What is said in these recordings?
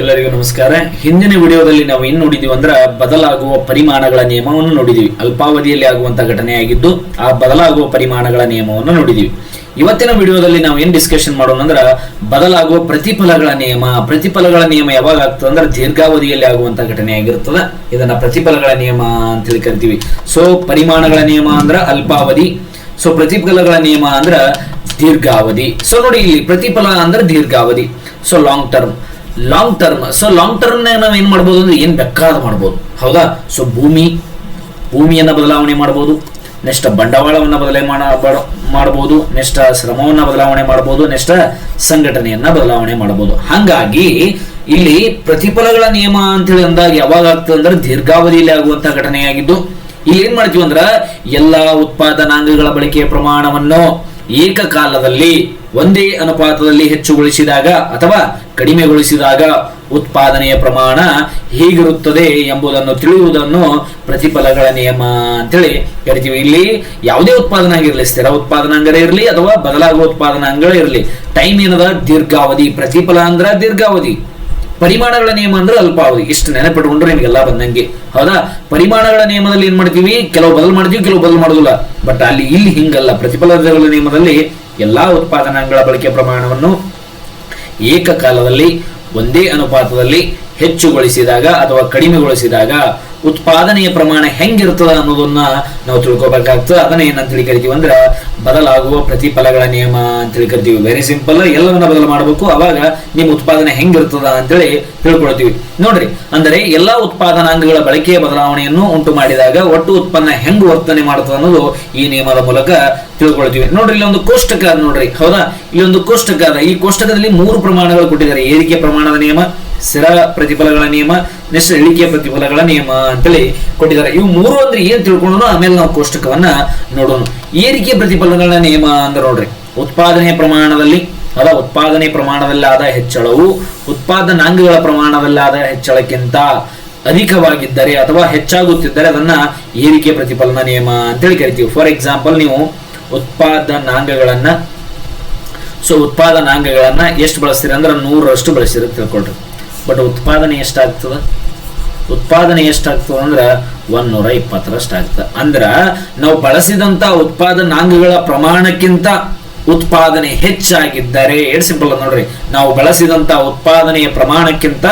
ಎಲ್ಲರಿಗೂ ನಮಸ್ಕಾರ. ಹಿಂದಿನ ವಿಡಿಯೋದಲ್ಲಿ ನಾವು ಏನು ನೋಡಿದೀವಿ ಅಂದ್ರೆ ಬದಲಾಗುವ ಪರಿಮಾಣಗಳ ನಿಯಮವನ್ನು ನೋಡಿದೀವಿ. ಅಲ್ಪಾವಧಿಯಲ್ಲಿ ಆಗುವಂತಹ ಘಟನೆ ಆಗಿದ್ದು ಆ ಬದಲಾಗುವ ಪರಿಮಾಣಗಳ ನಿಯಮವನ್ನು ನೋಡಿದೀವಿ. ಇವತ್ತಿನ ವಿಡಿಯೋದಲ್ಲಿ ನಾವು ಏನು ಡಿಸ್ಕಷನ್ ಮಾಡೋಣ ಅಂದ್ರೆ ಬದಲಾಗುವ ಪ್ರತಿಫಲಗಳ ನಿಯಮ. ಪ್ರತಿಫಲಗಳ ನಿಯಮ ಯಾವಾಗ ಆಗ್ತದೆ ಅಂದ್ರೆ ದೀರ್ಘಾವಧಿಯಲ್ಲಿ ಆಗುವಂತಹ ಘಟನೆ ಆಗಿರ್ತದೆ. ಇದನ್ನ ಪ್ರತಿಫಲಗಳ ನಿಯಮ ಅಂತ ಹೇಳಿ ಕರಿತೀವಿ. ಸೊ ಪರಿಮಾಣಗಳ ನಿಯಮ ಅಂದ್ರೆ ಅಲ್ಪಾವಧಿ. ಸೊ ಪ್ರತಿಫಲಗಳ ನಿಯಮ ಅಂದ್ರೆ ದೀರ್ಘಾವಧಿ. ಸೊ ನೋಡಿ ಇಲ್ಲಿ ಪ್ರತಿಫಲ ಅಂದ್ರೆ ದೀರ್ಘಾವಧಿ. So long term long term so long term ನಾವು ಏನ್ ಮಾಡ್ಬೋದು ಅಂದ್ರೆ ಏನ್ ಬೇಕಾದ ಮಾಡ್ಬೋದು. ಹೌದಾ? ಸೊ ಭೂಮಿ, ಭೂಮಿಯನ್ನ ಬದಲಾವಣೆ ಮಾಡ್ಬೋದು. ನೆಕ್ಸ್ಟ್ ಬಂಡವಾಳವನ್ನ ಬದಲಾವಣೆ ಮಾಡ- ಮಾಡಬಹುದು ನೆಕ್ಸ್ಟ್ ಶ್ರಮವನ್ನ ಬದಲಾವಣೆ ಮಾಡಬಹುದು ನೆಕ್ಸ್ಟ್ ಸಂಘಟನೆಯನ್ನ ಬದಲಾವಣೆ ಮಾಡಬಹುದು ಹಾಗಾಗಿ ಇಲ್ಲಿ ಪ್ರತಿಫಲಗಳ ನಿಯಮ ಅಂತ ಹೇಳಿ ಅಂದಾಗ ಯಾವಾಗ ಆಗ್ತದೆ ಅಂದ್ರೆ ದೀರ್ಘಾವಧಿಯಲ್ಲಿ ಆಗುವಂತಹ ಘಟನೆಯಾಗಿದ್ದು ಇಲ್ಲಿ ಏನ್ ಮಾಡ್ತೀವಿ ಅಂದ್ರ ಎಲ್ಲಾ ಉತ್ಪಾದನಾಂಗಗಳ ಬಳಕೆಯ ಪ್ರಮಾಣವನ್ನು ಏಕಕಾಲದಲ್ಲಿ ಒಂದೇ ಅನುಪಾತದಲ್ಲಿ ಹೆಚ್ಚುಗೊಳಿಸಿದಾಗ ಅಥವಾ ಕಡಿಮೆಗೊಳಿಸಿದಾಗ ಉತ್ಪಾದನೆಯ ಪ್ರಮಾಣ ಹೇಗಿರುತ್ತದೆ ಎಂಬುದನ್ನು ತಿಳಿಯುವುದನ್ನು ಪ್ರತಿಫಲಗಳ ನಿಯಮ ಅಂತೇಳಿ ಕರಿತೀವಿ ಇಲ್ಲಿ ಯಾವುದೇ ಉತ್ಪಾದನಾಂಗ ಇರಲಿ, ಸ್ಥಿರ ಉತ್ಪಾದನಾಂಗರೇ ಇರಲಿ ಅಥವಾ ಬದಲಾಗುವ ಉತ್ಪಾದನಾಂಗಗಳೇ ಇರಲಿ, ಟೈಮ್ ಏನದ? ದೀರ್ಘಾವಧಿ, ಪ್ರತಿಫಲ ಅಂದ್ರ ದೀರ್ಘಾವಧಿ. ಪರಿಮಾಣಗಳ ನಿಯಮ ಅಂದ್ರೆ ಅಲ್ಪಾವಧಿ ಇಷ್ಟು ನೆನಪಿಟ್ಕೊಂಡ್ರೆ ನಿಮಗೆಲ್ಲ ಬಂದಂಗೆ. ಹೌದಾ? ಪರಿಮಾಣಗಳ ನಿಯಮದಲ್ಲಿ ಏನ್ ಮಾಡ್ತೀವಿ? ಕೆಲವು ಬದಲು ಮಾಡ್ತೀವಿ, ಕೆಲವು ಬದಲು ಮಾಡೋದಿಲ್ಲ. ಬಟ್ ಅಲ್ಲಿ ಇಲ್ಲಿ ಹಿಂಗಲ್ಲ. ಪ್ರತಿಫಲಗಳ ನಿಯಮದಲ್ಲಿ ಎಲ್ಲಾ ಉತ್ಪಾದನಾಂಗಗಳ ಬಳಕೆ ಪ್ರಮಾಣವನ್ನು ಏಕಕಾಲದಲ್ಲಿ, ಒಂದೇ ಅನುಪಾತದಲ್ಲಿ ಹೆಚ್ಚುಗೊಳಿಸಿದಾಗ ಅಥವಾ ಕಡಿಮೆಗೊಳಿಸಿದಾಗ ಉತ್ಪಾದನೆಯ ಪ್ರಮಾಣ ಹೆಂಗಿರ್ತದ ಅನ್ನೋದನ್ನ ನಾವು ತಿಳ್ಕೊಬೇಕಾಗ್ತದೆ. ಅದನ್ನ ಏನಂತೇಳಿ ಕರಿತೀವಿ ಅಂದ್ರೆ ಬದಲಾಗುವ ಪ್ರತಿಫಲಗಳ ನಿಯಮ ಅಂತೇಳಿ ಕರಿತೀವಿ. ವೆರಿ ಸಿಂಪಲ್ ಎಲ್ಲವನ್ನ ಬದಲು ಮಾಡಬೇಕು. ಅವಾಗ ನಿಮ್ಮ ಉತ್ಪಾದನೆ ಹೆಂಗಿರ್ತದ ಅಂತೇಳಿ ತಿಳ್ಕೊಳ್ತೀವಿ. ನೋಡ್ರಿ, ಅಂದರೆ ಎಲ್ಲಾ ಉತ್ಪಾದನಾಂಗಗಳ ಬಳಕೆಯ ಬದಲಾವಣೆಯನ್ನು ಉಂಟು ಮಾಡಿದಾಗ ಒಟ್ಟು ಉತ್ಪನ್ನ ಹೆಂಗ್ ವರ್ತನೆ ಮಾಡುತ್ತದೆ ಅನ್ನೋದು ಈ ನಿಯಮದ ಮೂಲಕ ತಿಳ್ಕೊಳ್ತೀವಿ. ನೋಡ್ರಿ ಇಲ್ಲಿ ಒಂದು ಕೋಷ್ಟಕ ನೋಡ್ರಿ. ಹೌದಾ? ಇಲ್ಲಿ ಒಂದು ಕೋಷ್ಟಕ ಅದ. ಈ ಕೋಷ್ಟಕದಲ್ಲಿ ಮೂರು ಪ್ರಮಾಣಗಳು ಕೊಟ್ಟಿದ್ದಾರೆ. ಏರಿಕೆ ಪ್ರಮಾಣದ ನಿಯಮ ಸ್ಥಿರ ಪ್ರತಿಫಲಗಳ ನಿಯಮ ನೆಕ್ಸ್ಟ್ ಇಳಿಕೆಯ ಪ್ರತಿಫಲಗಳ ನಿಯಮ ಅಂತೇಳಿ ಕೊಟ್ಟಿದ್ದಾರೆ. ಇವು ಮೂರು ಅಂದ್ರೆ ಏನ್ ತಿಳ್ಕೊಳ್ಳೋಣ ಆಮೇಲೆ ನಾವು ಕೋಷ್ಟಕವನ್ನ ನೋಡೋಣ. ಏರಿಕೆ ಪ್ರತಿಫಲಗಳ ನಿಯಮ ಅಂದ್ರೆ ನೋಡ್ರಿ ಉತ್ಪಾದನೆಯ ಪ್ರಮಾಣದಲ್ಲಿ, ಅದ ಉತ್ಪಾದನೆ ಪ್ರಮಾಣದಲ್ಲಾದ ಹೆಚ್ಚಳವು, ಉತ್ಪಾದನಾಂಗಗಳ ಪ್ರಮಾಣದಲ್ಲಾದ ಹೆಚ್ಚಳಕ್ಕಿಂತ ಅಧಿಕವಾಗಿದ್ದರೆ ಅಥವಾ ಹೆಚ್ಚಾಗುತ್ತಿದ್ದರೆ ಅದನ್ನ ಏರಿಕೆ ಪ್ರತಿಫಲನ ನಿಯಮ ಅಂತೇಳಿ ಕರಿತೀವಿ. ಫಾರ್ ಎಕ್ಸಾಂಪಲ್ ನೀವು ಉತ್ಪಾದನಾಂಗಗಳನ್ನ ಸೊ ಉತ್ಪಾದನಾಂಗಗಳನ್ನ ಎಷ್ಟು ಬಳಸ್ತೀರಿ ಅಂದ್ರೆ ನೂರರಷ್ಟು ಬಳಸಿರ ತಿಳ್ಕೊಳ್ರಿ. ಬಟ್ ಉತ್ಪಾದನೆ ಎಷ್ಟಾಗ್ತದ? ಉತ್ಪಾದನೆ ಎಷ್ಟಾಗ್ತದ ಅಂದ್ರೆ ಒಂದೂರ ಇಪ್ಪತ್ತರಷ್ಟು ಆಗ್ತದೆ. ಅಂದ್ರ ನಾವು ಬಳಸಿದಂತ ಉತ್ಪಾದನಾಂಗಗಳ ಪ್ರಮಾಣಕ್ಕಿಂತ ಉತ್ಪಾದನೆ ಹೆಚ್ಚಾಗಿದ್ದರೆ ಏಟ್ ಸಿಂಪಲ್ ನೋಡ್ರಿ. ನಾವು ಬಳಸಿದಂತ ಉತ್ಪಾದನೆಯ ಪ್ರಮಾಣಕ್ಕಿಂತ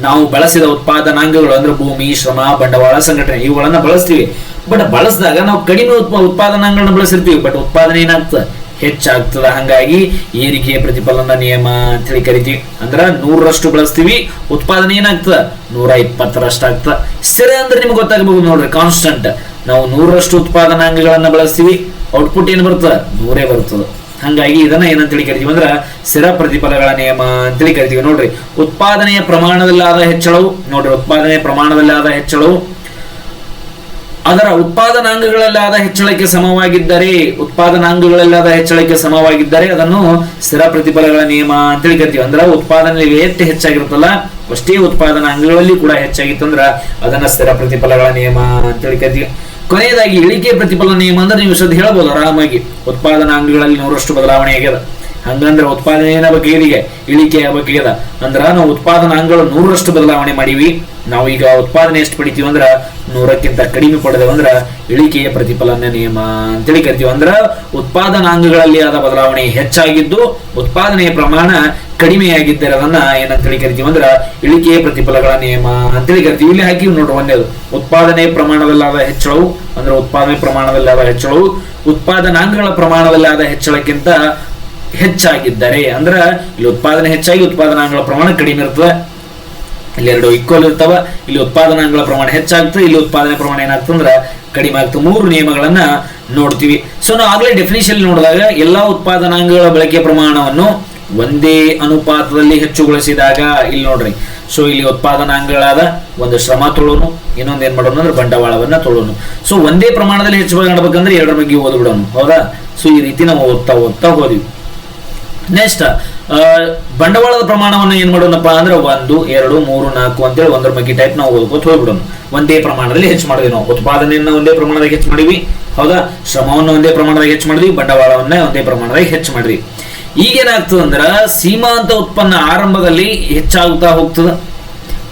ನಾವು ಬಳಸಿದ ಉತ್ಪಾದನಾಂಗಗಳು ಅಂದ್ರೆ ಭೂಮಿ, ಶ್ರಮ, ಬಂಡವಾಳ, ಸಂಘಟನೆ, ಇವುಗಳನ್ನ ಬಳಸ್ತೀವಿ. ಬಟ್ ಬಳಸಿದಾಗ ನಾವು ಕಡಿಮೆ ಉತ್ಪ ಉತ್ಪಾದನಾಂಗಗಳನ್ನ ಬಳಸಿರ್ತೀವಿ. ಬಟ್ ಉತ್ಪಾದನೆ ಏನಾಗ್ತದೆ? ಹೆಚ್ಚಾಗ್ತದ. ಹಂಗಾಗಿ ಏರಿಕೆ ಪ್ರತಿಫಲನ ನಿಯಮ ಅಂತೇಳಿ ಕರಿತೀವಿ. ಅಂದ್ರೆ ನೂರರಷ್ಟು ಬಳಸ್ತೀವಿ, ಉತ್ಪಾದನೆ ಏನಾಗ್ತದ? ನೂರ ಇಪ್ಪತ್ತರಷ್ಟು ಆಗ್ತದ ಸ್ಥಿರ ಅಂದ್ರೆ ನಿಮ್ಗೆ ಗೊತ್ತಾಗಬಹುದು ನೋಡ್ರಿ ಕಾನ್ಸ್ಟಂಟ್ ನಾವು ನೂರರಷ್ಟು ಉತ್ಪಾದನಾಂಗಗಳನ್ನ ಬಳಸ್ತೀವಿ ಔಟ್ಪುಟ್ ಏನ್ ಬರ್ತದ? ನೂರೇ ಬರ್ತದ. ಹಂಗಾಗಿ ಇದನ್ನ ಏನಂತೇಳಿ ಕರಿತೀವಿ ಅಂದ್ರೆ ಸ್ಥಿರ ಪ್ರತಿಫಲಗಳ ನಿಯಮ ಅಂತೇಳಿ ಕರಿತೀವಿ ನೋಡ್ರಿ. ಉತ್ಪಾದನೆಯ ಪ್ರಮಾಣದಲ್ಲಾದ ಹೆಚ್ಚಳವು, ನೋಡ್ರಿ ಉತ್ಪಾದನೆಯ ಪ್ರಮಾಣದಲ್ಲಾದ ಹೆಚ್ಚಳವು ಅದರ ಉತ್ಪಾದನಾಂಗಗಳಲ್ಲಾದ ಹೆಚ್ಚಳಕ್ಕೆ ಸಮವಾಗಿದ್ದರೆ, ಉತ್ಪಾದನಾಂಗಗಳಲ್ಲಾದ ಹೆಚ್ಚಳಕ್ಕೆ ಸಮವಾಗಿದ್ದರೆ ಅದನ್ನು ಸ್ಥಿರ ಪ್ರತಿಫಲಗಳ ನಿಯಮ ಅಂತ ಹೇಳ್ಕತ್ತೀವಿ ಅಂದ್ರೆ ಉತ್ಪಾದನೆಯಲ್ಲಿ ಎಷ್ಟು ಹೆಚ್ಚಾಗಿರುತ್ತಲ್ಲ, ಅಷ್ಟೇ ಉತ್ಪಾದನಾಂಗಗಳಲ್ಲಿ ಕೂಡ ಹೆಚ್ಚಾಗಿತ್ತು ಅಂದ್ರ ಅದನ್ನ ಸ್ಥಿರ ಪ್ರತಿಫಲಗಳ ನಿಯಮ ಅಂತ ಕರಿತೀವಿ ಕೊನೆಯದಾಗಿ ಇಳಿಕೆ ಪ್ರತಿಫಲ ನಿಯಮ ಅಂದ್ರೆ ನೀವು ಸದ್ ಹೇಳ್ಬೋದು ಆರಾಮಾಗಿ. ಉತ್ಪಾದನಾಂಗಗಳಲ್ಲಿ ನೂರಷ್ಟು ಬದಲಾವಣೆ ಆಗ್ಯದ. ಹಂಗಂದ್ರೆ ಉತ್ಪಾದನೆ ಬಗ್ಗೆ ಏನಿಗೆ ಇಳಿಕೆ ಅದ. ಅಂದ್ರ ನಾವು ಉತ್ಪಾದನಾಂಗಗಳು ನೂರರಷ್ಟು ಬದಲಾವಣೆ ಮಾಡೀವಿ. ನಾವು ಈಗ ಉತ್ಪಾದನೆ ಎಷ್ಟು ಪಡಿತೀವಿ ಅಂದ್ರ ನೂರಕ್ಕಿಂತ ಕಡಿಮೆ ಪಡೆದೇವು ಅಂದ್ರ ಇಳಿಕೆಯ ಪ್ರತಿಫಲನ ನಿಯಮ ಅಂತೇಳಿ ಕರಿತೀವಿ. ಅಂದ್ರ ಉತ್ಪಾದನಾಂಗಗಳಲ್ಲಿ ಆದ ಬದಲಾವಣೆ ಹೆಚ್ಚಾಗಿದ್ದು ಉತ್ಪಾದನೆಯ ಪ್ರಮಾಣ ಕಡಿಮೆಯಾಗಿದ್ದರೆ ಅದನ್ನ ಏನಂತೇಳಿ ಕರಿತೀವಿ ಅಂದ್ರ ಇಳಿಕೆಯ ಪ್ರತಿಫಲಗಳ ನಿಯಮ ಅಂತೇಳಿ ಕರಿತೀವಿ. ಇಲ್ಲಿ ಹಾಕಿ ನೋಡ್ರಿ ಒಂದೇದು ಉತ್ಪಾದನೆ ಪ್ರಮಾಣದಲ್ಲಾದ ಹೆಚ್ಚಳವು ಅಂದ್ರೆ ಉತ್ಪಾದನೆ ಪ್ರಮಾಣದಲ್ಲಾದ ಹೆಚ್ಚಳವು. ಉತ್ಪಾದನಾಂಗಗಳ ಪ್ರಮಾಣದಲ್ಲಾದ ಹೆಚ್ಚಳಕ್ಕಿಂತ ಹೆಚ್ಚಾಗಿದ್ದರೆ, ಅಂದ್ರೆ ಇಲ್ಲಿ ಉತ್ಪಾದನೆ ಹೆಚ್ಚಾಗಿ ಉತ್ಪಾದನಾಂಗಗಳ ಪ್ರಮಾಣ ಕಡಿಮೆ ಇರ್ತದೆ. ಇಲ್ಲಿ ಎರಡು ಈಕ್ವಲ್ ಇರ್ತವ. ಇಲ್ಲಿ ಉತ್ಪಾದನಾಂಗಗಳ ಪ್ರಮಾಣ ಹೆಚ್ಚಾಗ್ತದೆ. ಇಲ್ಲಿ ಉತ್ಪಾದನೆ ಪ್ರಮಾಣ ಏನಾಗ್ತಂದ್ರೆ ಕಡಿಮೆ ಆಗ್ತದೆ. ಮೂರು ನಿಯಮಗಳನ್ನ ನೋಡ್ತೀವಿ. ಸೊ ನಾವು ಆಗ್ಲೇ ಡೆಫಿನೇಷನ್ ನೋಡಿದಾಗ ಎಲ್ಲಾ ಉತ್ಪಾದನಾಂಗಗಳ ಬಳಕೆ ಪ್ರಮಾಣವನ್ನು ಒಂದೇ ಅನುಪಾತದಲ್ಲಿ ಹೆಚ್ಚುಗೊಳಿಸಿದಾಗ, ಇಲ್ಲಿ ನೋಡ್ರಿ. ಸೊ ಇಲ್ಲಿ ಉತ್ಪಾದನಾಂಗಗಳಾದ ಒಂದು ಶ್ರಮ ತೊಳೋನು, ಇನ್ನೊಂದು ಏನ್ ಮಾಡೋಣ ಅಂದ್ರೆ ಬಂಡವಾಳವನ್ನ ತೊಳೋನು. ಸೊ ಒಂದೇ ಪ್ರಮಾಣದಲ್ಲಿ ಹೆಚ್ಚು ಮಾಡ್ಬೇಕಂದ್ರೆ ಎರಡರ ಬಗ್ಗೆ ಓದ್ಬಿಡೋನು. ಹೌದಾ? ಸೊ ಈ ರೀತಿ ನಾವು ಓದ್ತಾ ಓದ್ತಾ ಹೋದ್ವಿ. ನೆಕ್ಸ್ಟ್ ಬಂಡವಾಳದ ಪ್ರಮಾಣವನ್ನು ಏನ್ ಮಾಡೋಣಪ್ಪ ಅಂದ್ರೆ ಒಂದು, ಎರಡು, ಮೂರು, ನಾಲ್ಕು ಅಂತೇಳಿ ಒಂದರ ಬಗ್ಗೆ ಟೈಪ್ ನಾವು ಓದ್ಕೋತ ಹೋಗ್ಬಿಡೋಣ. ಒಂದೇ ಪ್ರಮಾಣದಲ್ಲಿ ಹೆಚ್ಚು ಮಾಡಿದ್ವಿ ನಾವು. ಉತ್ಪಾದನೆಯನ್ನ ಒಂದೇ ಪ್ರಮಾಣದಾಗ ಹೆಚ್ಚು ಮಾಡಿವಿ ಹೌದಾ? ಶ್ರಮವನ್ನು ಒಂದೇ ಪ್ರಮಾಣದಾಗ ಹೆಚ್ಚು ಮಾಡಿದ್ವಿ. ಬಂಡವಾಳವನ್ನ ಒಂದೇ ಪ್ರಮಾಣದಾಗ ಹೆಚ್ಚು ಮಾಡಿದ್ವಿ. ಈಗೇನಾಗ್ತದೆ ಅಂದ್ರ ಸೀಮಾಂತ ಉತ್ಪನ್ನ ಆರಂಭದಲ್ಲಿ ಹೆಚ್ಚಾಗುತ್ತಾ ಹೋಗ್ತದ.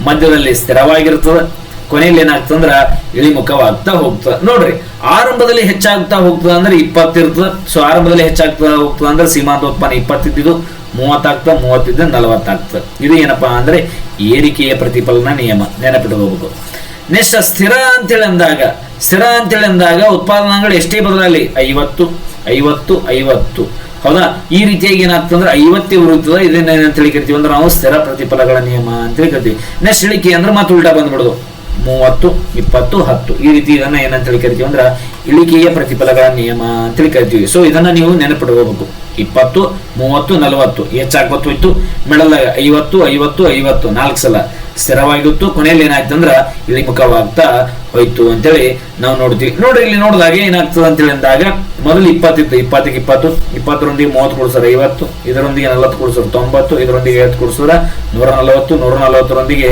ಮಧ್ಯದಲ್ಲಿ ಸ್ಥಿರವಾಗಿರ್ತದ. ಕೊನೆಯಲ್ಲಿ ಏನಾಗ್ತದಂದ್ರ ಇಳಿಮುಖವಾಗ್ತಾ ಹೋಗ್ತದ. ನೋಡ್ರಿ ಆರಂಭದಲ್ಲಿ ಹೆಚ್ಚಾಗ್ತಾ ಹೋಗ್ತದೆ ಅಂದ್ರೆ ಇಪ್ಪತ್ತಿರ್ತದೆ. ಸೊ ಆರಂಭದಲ್ಲಿ ಹೆಚ್ಚಾಗ್ತಾ ಹೋಗ್ತದೆ ಅಂದ್ರೆ ಸೀಮಾಂತ ಉತ್ಪನ್ನ ಇಪ್ಪತ್ತಿದ್ದು ಮೂವತ್ತಾಗ್ತಾ ಮೂವತ್ತಿದ್ದ, ನಲವತ್ತಾಗ್ತದೆ. ಇದು ಏನಪ್ಪಾ ಅಂದ್ರೆ ಏರಿಕೆಯ ಪ್ರತಿಫಲನ ನಿಯಮ. ನೆನಪಿಟ್ಕೋಬೇಕು ನೆಕ್ಸ್ಟ್, ಸ್ಥಿರ ಅಂತೇಳಿ ಅಂದಾಗ ಸ್ಥಿರ ಅಂತೇಳಿ ಅಂದಾಗ ಉತ್ಪಾದನಾಗಳು ಎಷ್ಟೇ ಬದಲಾಗಲಿ, ಐವತ್ತು ಐವತ್ತು ಐವತ್ತು. ಹೌದಾ? ಈ ರೀತಿಯಾಗಿ ಏನಾಗ್ತದೆ ಅಂದ್ರೆ ಐವತ್ತೇ ಉರುತ್ತದೆ ಇದನ್ನ ಏನಂತೇಳಿ ಕರಿತೀವಿ ಅಂದ್ರೆ ನಾವು ಸ್ಥಿರ ಪ್ರತಿಫಲಗಳ ನಿಯಮ ಅಂತೇಳಿ ಕರಿತೀವಿ. ನೆಕ್ಸ್ಟ್ ಇಳಿಕೆ ಅಂದ್ರೆ ಮತ್ತೆ ಉಲ್ಟಾ ಬಂದ್ಬಿಡೋದು. ಮೂವತ್ತು, ಇಪ್ಪತ್ತು, ಹತ್ತು. ಈ ರೀತಿ ಇದನ್ನ ಏನಂತೇಳಿ ಕರಿತೀವಿ ಅಂದ್ರೆ ಇಳಿಕೆಯ ಪ್ರತಿಫಲಗಳ ನಿಯಮ ಅಂತೇಳಿ ಕರಿತೀವಿ ಸೊ ಇದನ್ನ ನೀವು ನೆನಪಿಡ್ಕೋಬೇಕು ಇಪ್ಪತ್ತು, ಮೂವತ್ತು, ನಲವತ್ತು. ಹೆಚ್ಚಾಗ್ಬತ್ತು ಇತ್ತು ಮೇಡಲ್ ಐವತ್ತು ಐವತ್ತು ಐವತ್ತು, ನಾಲ್ಕು ಸಲ. ಸ್ಥಿರವಾಗಿತ್ತು. ಕೊನೆಯಲ್ಲಿ ಏನಾಯ್ತು ಅಂದ್ರ ಇಳಿಮುಖವಾಗ್ತಾ ಹೋಯ್ತು ಅಂತೇಳಿ ನಾವು ನೋಡ್ತೀವಿ. ನೋಡ್ರಿ, ಇಲ್ಲಿ ನೋಡಿದಾಗ ಏನಾಗ್ತದೆ ಅಂತೇಳಿ ಅಂದಾಗ, ಮೊದಲು ಇಪ್ಪತ್ತಿತ್ತು. ಇಪ್ಪತ್ತಿಗೆ ಇಪ್ಪತ್ತು, ಇಪ್ಪತ್ತರೊಂದಿಗೆ ಮೂವತ್ತು ಕೊಡ್ಸರ ಐವತ್ತು, ಇದರೊಂದಿಗೆ ನಲವತ್ತು ಕೊಡ್ಸರ್ ತೊಂಬತ್ತು, ಇದರೊಂದಿಗೆ ಐವತ್ತು ಕೊಡ್ಸರ ನೂರ ನಲವತ್ತು, ನೂರ ನಲವತ್ತರೊಂದಿಗೆ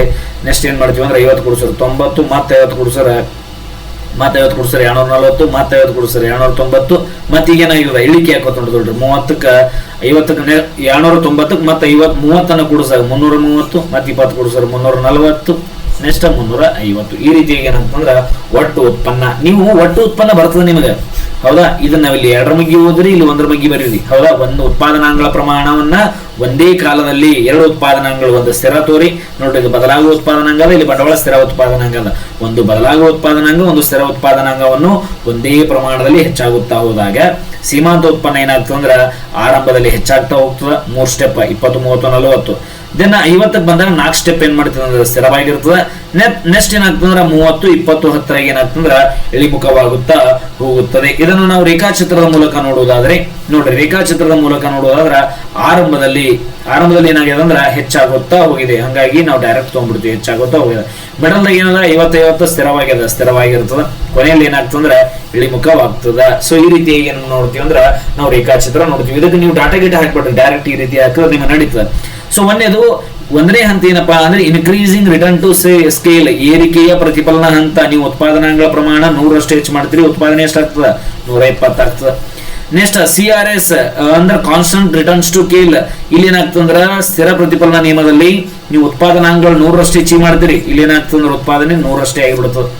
ನೆಕ್ಸ್ಟ್ ಏನ್ ಮಾಡ್ತೀವಿ ಅಂದ್ರೆ ಐವತ್ತು ಕೊಡ್ಸರ್ ತೊಂಬತ್ತು ಮತ್ತೆ ಐವತ್ತು ಕೊಡ್ಸೋರ ಮತ್ತೆ ಐವತ್ತು ಕೊಡ್ಸರಿ, ಎರಡ್ನೂರ ನಲವತ್ತು ಮತ್ತೆ ಐವತ್ತು ಕೊಡ್ಸರಿ, ಎರಡ್ನೂರ ತೊಂಬತ್ತು. ಮತ್ತೆ ಈಗ ಏನಾಗಿದೆ ಇಳಿಕೆ ಹಾಕೋತ ನೋಡಿದ್ರಿ ಮೂವತ್ತಕ್ಕ, ಐವತ್ತಕ್ಕೆ ಎರಡ್ನೂರ ತೊಂಬತ್ತಕ್ಕೆ ಮತ್ತೆ ಐವತ್ತು ಮೂವತ್ತನ್ನು ಕೊಡ್ಸಾಗ ಮುನ್ನೂರ ಮೂವತ್ತು, ಮತ್ತೆ ಇಪ್ಪತ್ತು ಕೊಡ್ಸರಿ ಮುನ್ನೂರ ನಲವತ್ತು, ನೆಕ್ಸ್ಟ್ ಮುನ್ನೂರ ಐವತ್ತು. ಈ ರೀತಿಯಾಗಿ ಏನಂತಂದ್ರೆ ಒಟ್ಟು ಉತ್ಪನ್ನ. ನೀವು ಒಟ್ಟು ಉತ್ಪನ್ನ ಬರ್ತದೆ ನಿಮಗೆ? ಹೌದಾ? ಇದನ್ನ ನಾವಿಲ್ಲಿ ಎರಡರ ಮಗ್ಗಿ ಓದ್ರಿ, ಇಲ್ಲಿ ಒಂದರ ಮಗ್ಗಿ ಬರೀರಿ. ಹೌದಾ? ಒಂದು ಉತ್ಪಾದನಾಂಗಗಳ ಪ್ರಮಾಣವನ್ನ ಒಂದೇ ಕಾಲದಲ್ಲಿ ಎರಡು ಉತ್ಪಾದನಾಂಗಗಳು ಒಂದು ಸ್ಥಿರ ತೋರಿ. ನೋಡ್ರಿ, ಇದು ಬದಲಾಗುವ ಉತ್ಪಾದನಾಂಗ ಇಲ್ಲಿ ಬಂಡವಾಳ ಸ್ಥಿರ ಉತ್ಪಾದನಾಂಗ ಅದ. ಒಂದು ಬದಲಾಗುವ ಉತ್ಪಾದನಾಂಗ, ಒಂದು ಸ್ಥಿರ ಉತ್ಪಾದನಾಂಗವನ್ನು ಒಂದೇ ಪ್ರಮಾಣದಲ್ಲಿ ಹೆಚ್ಚಾಗುತ್ತಾ ಹೋದಾಗ ಸೀಮಾಂತ ಉತ್ಪನ್ನ ಏನಾಗ್ತದೆ ಅಂದ್ರೆ ಆರಂಭದಲ್ಲಿ ಹೆಚ್ಚಾಗ್ತಾ ಹೋಗ್ತದ. ಮೂರ್ ಸ್ಟೆಪ್ ಇಪ್ಪತ್ತು, ಮೂವತ್ತು, ನಲವತ್ತು. ದೆನ್ ಐವತ್ತಕ್ಕೆ ಬಂದಾಗ ನಾಲ್ಕು ಸ್ಟೆಪ್ ಏನ್ ಮಾಡ್ತದೆ ಅಂದ್ರೆ ಸ್ಥಿರವಾಗಿರ್ತದೆ. ನೆಕ್ಸ್ಟ್ ಏನಾಗ್ತದೆ ಅಂದ್ರೆ ಮೂವತ್ತು, ಇಪ್ಪತ್ತು, ಹತ್ತರಾಗ ಏನಾಗ್ತಂದ್ರೆ ಇಳಿಮುಖವಾಗುತ್ತಾ ಹೋಗುತ್ತದೆ. ಇದನ್ನು ನಾವು ರೇಖಾಚಿತ್ರದ ಮೂಲಕ ನೋಡುವುದಾದ್ರೆ, ನೋಡ್ರಿ, ರೇಖಾಚಿತ್ರದ ಮೂಲಕ ನೋಡುವುದಾದ್ರೆ ಆರಂಭದಲ್ಲಿ ಆರಂಭದಲ್ಲಿ ಏನಾಗಿದೆ ಅಂದ್ರೆ ಹೆಚ್ಚಾಗುತ್ತಾ ಹೋಗಿದೆ. ಹಂಗಾಗಿ ನಾವು ಡೈರೆಕ್ಟ್ ತಗೊಂಡ್ಬಿಡ್ತೀವಿ, ಹೆಚ್ಚಾಗುತ್ತಾ ಹೋಗಿದೆ. ಮೆಡಲ್ ಏನಂದ್ರೆ ಐವತ್ತೈವತ್ತು ಸ್ಥಿರವಾಗಿದೆ, ಸ್ಥಿರವಾಗಿರ್ತದೆ. ಕೊನೆಯಲ್ಲಿ ಏನಾಗ್ತಂದ್ರೆ ಇಳಿಮುಖವಾಗ್ತದ. ಸೊ ಈ ರೀತಿಯಾಗಿ ಏನು ನೋಡ್ತೀವಿ ಅಂದ್ರೆ ನಾವು ರೇಖಾಚಿತ್ರ ನೋಡ್ತೀವಿ. ಇದಕ್ಕೆ ನೀವು ಡಾಟಾ ಗಿಟ ಹಾಕ್ಬಿಟ್ರಿ ಡೈರೆಕ್ಟ್ ಈ ರೀತಿ ಹಾಕಿದ್ರೆ ನಿಮ್ಗೆ ನಡೀತದೆ. ಸೊ ಒಂದೇದು ಒಂದನೇ ಹಂತ ಏನಪ್ಪಾ ಅಂದ್ರೆ ಇನ್ಕ್ರೀಸಿಂಗ್ ರಿಟರ್ನ್ ಟು ಸ್ಕೇಲ್ ಏರಿಕೆಯ ಪ್ರತಿಫಲನ ಹಂತ. ನೀವು ಉತ್ಪಾದನಾಂಗಗಳ ಪ್ರಮಾಣ ನೂರಷ್ಟು ಹೆಚ್ಚು ಮಾಡ್ತೀರಿ, ಉತ್ಪಾದನೆ ಎಷ್ಟಾಗ್ತದ? ನೂರ ಇಪ್ಪತ್ತಾಗ್ತದ ನೆಕ್ಸ್ಟ್ ಸಿ ಆರ್ ಎಸ್ ಅಂದ್ರೆ ಕಾನ್ಸ್ಟಂಟ್ ರಿಟರ್ನ್ಸ್ ಟು ಕೇಲ್ ಇಲ್ಲಿ ಏನಾಗ್ತಂದ್ರ ಸ್ಥಿರ ಪ್ರತಿಫಲನ ನಿಯಮದಲ್ಲಿ ನೀವು ಉತ್ಪಾದನಾಂಗಗಳು ನೂರಷ್ಟು ಹೆಚ್ಚಿಗೆ ಮಾಡ್ತೀರಿ. ಇಲ್ಲಿ ಏನಾಗ್ತಂದ್ರೆ ಉತ್ಪಾದನೆ ನೂರಷ್ಟೇ ಆಗಿಬಿಡುತ್ತದೆ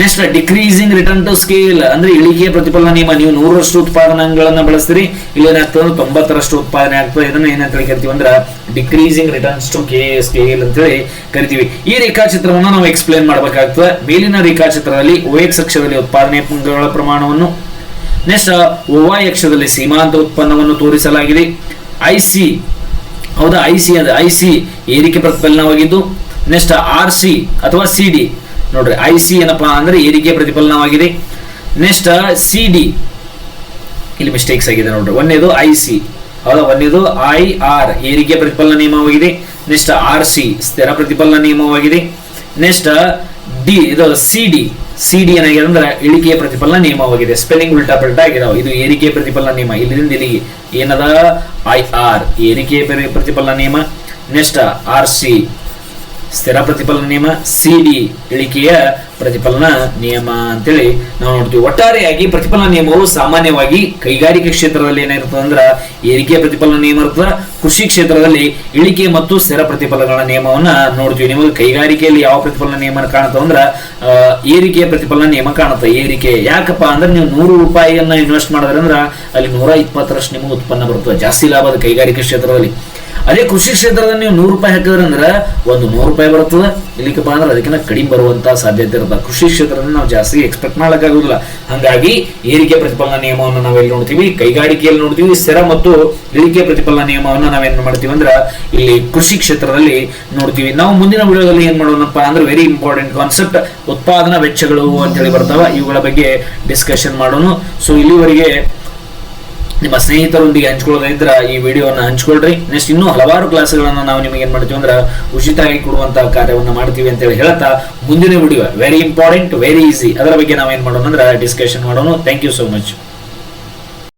next decreasing return to scale ಅಂದ್ರೆ ಇಳಿಕೆಯ ಪ್ರತಿಫಲನ ನಿಯಮ. ನೀವು ನೂರರಷ್ಟು ಉತ್ಪಾದನಾಂಗಗಳನ್ನ ಬಳಸ್ತೀರಿ ಇಲ್ಲಿ ಏನಾಗ್ತದೆ ಅಂದ್ರೆ ತೊಂಬತ್ತರಷ್ಟು ಉತ್ಪಾದನೆ ಆಗ್ತದೆ. ಇದನ್ನ ಏನಂತ ಕರಿತೀವಿ ಅಂದ್ರೆ ಡಿಕ್ರೀಸಿಂಗ್ ರಿಟರ್ನ್ಸ್ ಟು ಕೆ ಸ್ಕೇಲ್ ಅಂತೇಳಿ ಕರಿತೀವಿ. ಈ ರೇಖಾಚಿತ್ರವನ್ನು ನಾವು ಎಕ್ಸ್ಪ್ಲೇನ್ ಮಾಡಬೇಕಾಗ್ತದೆ. ಮೇಲಿನ ರೇಖಾಚಿತ್ರದಲ್ಲಿ ಓಎಕ್ಸ್ ಅಕ್ಷದಲ್ಲಿ ಉತ್ಪಾದನೆ ಪುಂಗಗಳ ಪ್ರಮಾಣವನ್ನು. ನೆಕ್ಸ್ಟ್ ಓವೈ ಅಕ್ಷದಲ್ಲಿ ಸೀಮಾಂತ ಉತ್ಪನ್ನವನ್ನು ತೋರಿಸಲಾಗಿದೆ. ಐ ಸಿ ಹೌದಾ? ಐ ಸಿ ಅದ. ಐ ಸಿ ಏರಿಕೆ ಪ್ರತಿಫಲನವಾಗಿದ್ದು ನೆಕ್ಸ್ಟ್ ಆರ್ ಸಿ ಅಥವಾ ಸಿ ಡಿ ನೋಡ್ರಿ ಐ ಸಿ ಏನಪ್ಪಾ ಅಂದ್ರೆ ಏರಿಕೆ ಪ್ರತಿಫಲನವಾಗಿದೆ. ನೆಕ್ಸ್ಟ್ ಸಿ ಡಿ ಇಲ್ಲಿ ಮಿಸ್ಟೇಕ್ಸ್ ಆಗಿದೆ ನೋಡ್ರಿ. ಒಂದೇದು ಐ ಸಿ ಹೌದಾ? ಒಂದೇದು ಐ ಆರ್ ಏರಿಕೆ ಪ್ರತಿಫಲನ ನಿಯಮವಾಗಿದೆ. ನೆಕ್ಸ್ಟ್ ಆರ್ ಸಿ ಸ್ಥಿರ ಪ್ರತಿಫಲನ ನಿಯಮವಾಗಿದೆ. ನೆಕ್ಸ್ಟ್ ಡಿ ಇದು ಸಿ ಡಿ ಸಿ ಡಿ ಏನಾಗಿದೆ ಅಂದ್ರೆ ಇಳಿಕೆಯ ಪ್ರತಿಫಲನ ನಿಯಮವಾಗಿದೆ. ಸ್ಪೆಲ್ಲಿಂಗ್ ಉಲ್ಟಾ ಪಲ್ಟಾ ಇದು ಏರಿಕೆ ಪ್ರತಿಫಲನ ನಿಯಮ. ಇಲ್ಲಿಂದ ಇಲ್ಲಿಗೆ. ಏನದ? ಐ ಆರ್ ಏರಿಕೆ ಪ್ರತಿಫಲನ ನಿಯಮ. ನೆಕ್ಸ್ಟ್ ಆರ್ ಸಿ ಸ್ಥಿರ ಪ್ರತಿಫಲನ ನಿಯಮ ಸಿ ಡಿ ಇಳಿಕೆಯ ಪ್ರತಿಫಲನ ನಿಯಮ ಅಂತೇಳಿ ನಾವು ನೋಡ್ತೀವಿ. ಒಟ್ಟಾರೆಯಾಗಿ ಪ್ರತಿಫಲನ ನಿಯಮವು ಸಾಮಾನ್ಯವಾಗಿ ಕೈಗಾರಿಕೆ ಕ್ಷೇತ್ರದಲ್ಲಿ ಏನಾಗಿರ್ತದೆ ಅಂದ್ರೆ ಏರಿಕೆಯ ಪ್ರತಿಫಲನ ನಿಯಮ ಇರ್ತದೆ, ಕೃಷಿ ಕ್ಷೇತ್ರದಲ್ಲಿ ಇಳಿಕೆ ಮತ್ತು ಸ್ಥಿರ ಪ್ರತಿಫಲಗಳ ನಿಯಮವನ್ನ ನೋಡ್ತೀವಿ. ನಿಮಗೆ ಕೈಗಾರಿಕೆಯಲ್ಲಿ ಯಾವ ಪ್ರತಿಫಲನ ನಿಯಮ ಕಾಣುತ್ತೆ ಅಂದ್ರೆ ಏರಿಕೆಯ ಪ್ರತಿಫಲನ ನಿಯಮ ಕಾಣುತ್ತೆ. ಏರಿಕೆ ಯಾಕಪ್ಪ ಅಂದ್ರೆ ನೀವು ನೂರು ರೂಪಾಯಿಯನ್ನ ಇನ್ವೆಸ್ಟ್ ಮಾಡಿದ್ರೆ ಅಂದ್ರೆ ಅಲ್ಲಿ ನೂರ ಇಪ್ಪತ್ತರಷ್ಟು ನಿಮಗೆ ಉತ್ಪನ್ನ ಬರ್ತದೆ. ಜಾಸ್ತಿ ಲಾಭದ ಕೈಗಾರಿಕೆ ಕ್ಷೇತ್ರದಲ್ಲಿ. ಅದೇ ಕೃಷಿ ಕ್ಷೇತ್ರದಲ್ಲಿ ನೀವು ನೂರು ರೂಪಾಯಿ ಹಾಕಿದ್ರೆ ಅಂದ್ರೆ ಒಂದು ನೂರು ರೂಪಾಯಿ ಬರ್ತದೆ ಇಲ್ಲಿಕಪ್ಪ ಅಂದ್ರೆ ಅದಕ್ಕಿಂತ ಕಡಿಮೆ ಬರುವಂತ ಸಾಧ್ಯತೆ ಇರುತ್ತೆ. ಕೃಷಿ ಕ್ಷೇತ್ರದಲ್ಲಿ ನಾವು ಜಾಸ್ತಿ ಎಕ್ಸ್ಪೆಕ್ಟ್ ಮಾಡೋಕ್ಕಾಗೋದಿಲ್ಲ ಹಂಗಾಗಿ ಏರಿಕೆ ಪ್ರತಿಫಲನ ನಿಯಮವನ್ನು ನಾವೆಲ್ಲಿ ನೋಡ್ತೀವಿ? ಕೈಗಾರಿಕೆಯಲ್ಲಿ ನೋಡ್ತೀವಿ. ಸ್ಥಿರ ಮತ್ತು ಇಳಿಕೆ ಪ್ರತಿಫಲನ ನಿಯಮವನ್ನು ನಾವೇನ್ ಮಾಡ್ತೀವಿ ಅಂದ್ರೆ ಇಲ್ಲಿ ಕೃಷಿ ಕ್ಷೇತ್ರದಲ್ಲಿ ನೋಡ್ತೀವಿ. ನಾವು ಮುಂದಿನ ವಿಡಿಯೋದಲ್ಲಿ ಏನ್ ಮಾಡೋಣಪ್ಪ ಅಂದ್ರೆ ವೆರಿ ಇಂಪಾರ್ಟೆಂಟ್ ಕಾನ್ಸೆಪ್ಟ್ ಉತ್ಪಾದನಾ ವೆಚ್ಚಗಳು ಅಂತೇಳಿ ಬರ್ತಾವ. ಇವುಗಳ ಬಗ್ಗೆ ಡಿಸ್ಕಷನ್ ಮಾಡೋಣ. ಸೊ ಇಲ್ಲಿವರೆಗೆ ನಿಮ್ಮ ಸ್ನೇಹಿತರೊಂದಿಗೆ ಹಂಚ್ಕೊಳ್ಳೋದಿದ್ರ ಈ ವಿಡಿಯೋನ ಹಂಚ್ಕೊಳ್ರಿ. ನೆಕ್ಸ್ಟ್ ಇನ್ನೂ ಹಲವಾರು ಕ್ಲಾಸ್ಗಳನ್ನ ನಾವು ನಿಮಗೆ ಏನು ಮಾಡ್ತೀವಿ ಅಂದ್ರೆ ಉಚಿತವಾಗಿ ಕೊಡುವಂತಹ ಕಾರ್ಯವನ್ನ ಮಾಡ್ತೀವಿ ಅಂತ ಹೇಳಿ ಹೇಳ್ತಾ ಮುಂದಿನ video. Very important very easy ಅದರ ಬಗ್ಗೆ ನಾವೇನ್ ಮಾಡೋಣ ಅಂದ್ರೆ ಡಿಸ್ಕಷನ್ ಮಾಡೋಣ. Thank you so much